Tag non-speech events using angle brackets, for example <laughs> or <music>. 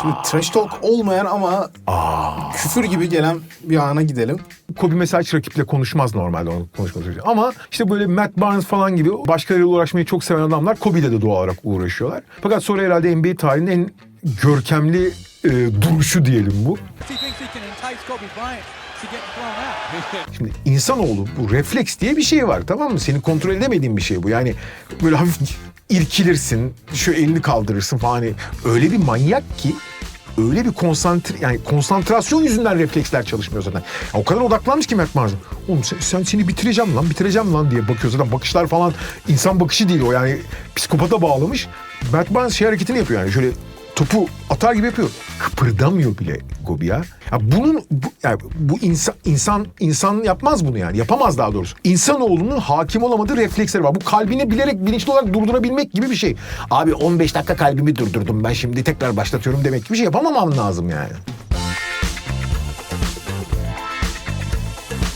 Şimdi trash talk olmayan ama küfür gibi gelen bir ana gidelim. Kobe mesela hiç rakiple konuşmaz normalde onu konuşması için. Ama işte böyle Matt Barnes falan gibi başkalarıyla uğraşmayı çok seven adamlar Kobe'yle de doğal olarak uğraşıyorlar. Fakat sonra herhalde NBA tarihinin en görkemli e, duruşu diyelim bu. Kobe. <laughs> Şimdi insanoğlu bu refleks diye bir şey var tamam mı? Senin kontrol edemediğin bir şey bu. Yani böyle hafif irkilirsin, şu elini kaldırırsın falan. Hani öyle bir manyak ki öyle bir konsantre yani konsantrasyon yüzünden refleksler çalışmıyor zaten. Ya o kadar odaklanmış ki Mert Marzın. Oğlum sen, sen seni bitireceğim lan, bitireceğim lan diye bakıyor zaten. Bakışlar falan insan bakışı değil o yani psikopata bağlamış. Mert Barnes şey hareketini yapıyor yani şöyle topu atar gibi yapıyor. Kıpırdamıyor bile Gobi ya. ya bunun bu, yani bu insan insan insan yapmaz bunu yani. Yapamaz daha doğrusu. İnsanoğlunun hakim olamadığı refleksleri var. Bu kalbini bilerek bilinçli olarak durdurabilmek gibi bir şey. Abi 15 dakika kalbimi durdurdum ben şimdi tekrar başlatıyorum demek gibi bir şey yapamamam lazım yani.